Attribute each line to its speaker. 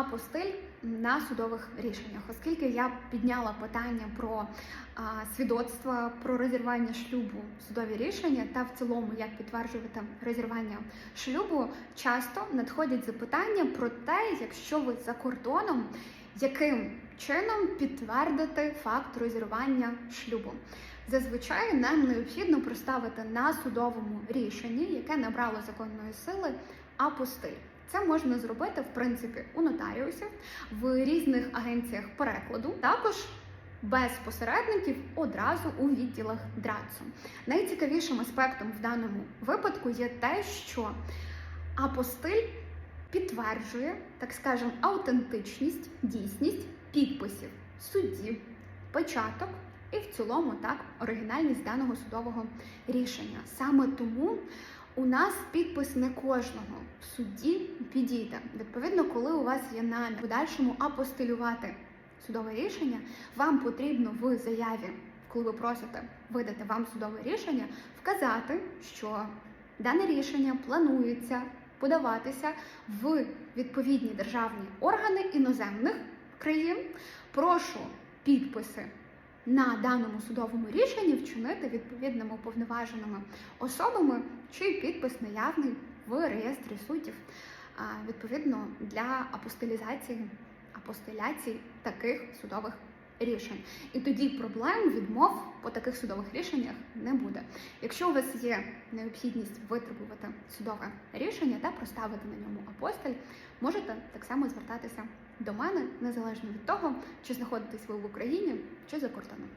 Speaker 1: апостиль на судових рішеннях, оскільки я підняла питання про а, свідоцтва про розірвання шлюбу, судові рішення та в цілому як підтверджувати розірвання шлюбу, часто надходять запитання про те, якщо ви за кордоном, яким чином підтвердити факт розірвання шлюбу. Зазвичай нам необхідно проставити на судовому рішенні, яке набрало законної сили, апостиль. Це можна зробити в принципі у нотаріусів, в різних агенціях перекладу, також без посередників одразу у відділах ДРАЦу. Найцікавішим аспектом в даному випадку є те, що апостиль підтверджує, так скажемо, аутентичність, дійсність підписів судді, печаток і в цілому так оригінальність даного судового рішення. Саме тому у нас підпис не кожного в суді підійде. Відповідно, коли у вас є намір в подальшому апостилювати судове рішення, вам потрібно в заяві, коли ви просите видати вам судове рішення, вказати, що дане рішення планується подаватися в відповідні державні органи іноземних країн. Прошу підписи на даному судовому рішенні вчинити відповідними уповноваженими особами, чий підпис наявний в реєстрі суддів, відповідно для апостилізації апостиляції таких судових рішень. І тоді проблем відмов по таких судових рішеннях не буде. Якщо у вас є необхідність витребувати судове рішення та проставити на ньому апостиль, можете так само звертатися до мене незалежно від того, чи знаходитесь ви в Україні чи за кордоном.